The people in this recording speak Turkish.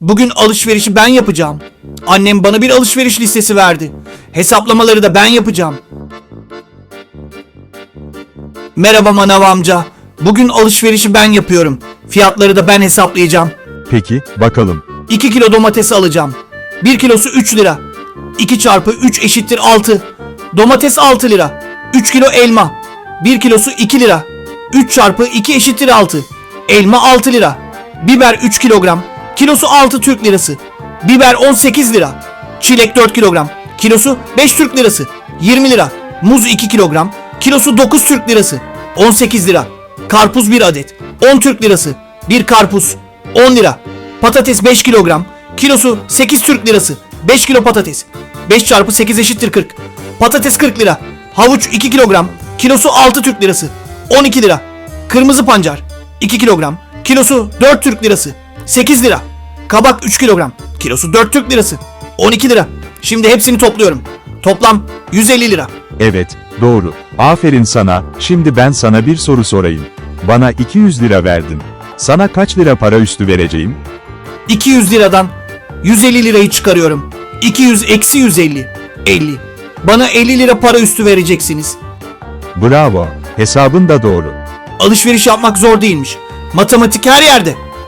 Bugün alışverişi ben yapacağım. Annem bana bir alışveriş listesi verdi. Hesaplamaları da ben yapacağım. Merhaba manav amca. Bugün alışverişi ben yapıyorum. Fiyatları da ben hesaplayacağım. Peki, bakalım. 2 kilo domates alacağım. 1 kilosu 3 lira. 2 çarpı 3 eşittir 6. Domates 6 lira. 3 kilo elma. 1 kilosu 2 lira. 3 çarpı 2 eşittir 6. Elma 6 lira. Biber 3 kilogram. Kilosu 6 Türk lirası. Biber 18 lira. Çilek 4 kilogram. Kilosu 5 Türk lirası. 20 lira. Muz 2 kilogram. Kilosu 9 Türk lirası. 18 lira. Karpuz 1 adet. 10 Türk lirası. Bir karpuz. 10 lira. Patates 5 kilogram. Kilosu 8 Türk lirası. 5 kilo patates. 5 çarpı 8 eşittir 40. Patates 40 lira. Havuç 2 kilogram. Kilosu 6 Türk lirası. 12 lira. Kırmızı pancar 2 kilogram. Kilosu 4 Türk lirası. 8 lira. Kabak 3 kilogram. Kilosu 4 Türk lirası. 12 lira. Şimdi hepsini topluyorum. Toplam 150 lira. Evet, doğru. Aferin sana. Şimdi ben sana bir soru sorayım. Bana 200 lira verdin. Sana kaç lira para üstü vereceğim? 200 liradan 150 lirayı çıkarıyorum. 200 eksi 150. 50. Bana 50 lira para üstü vereceksiniz. Bravo. Hesabın da doğru. Alışveriş yapmak zor değilmiş. Matematik her yerde.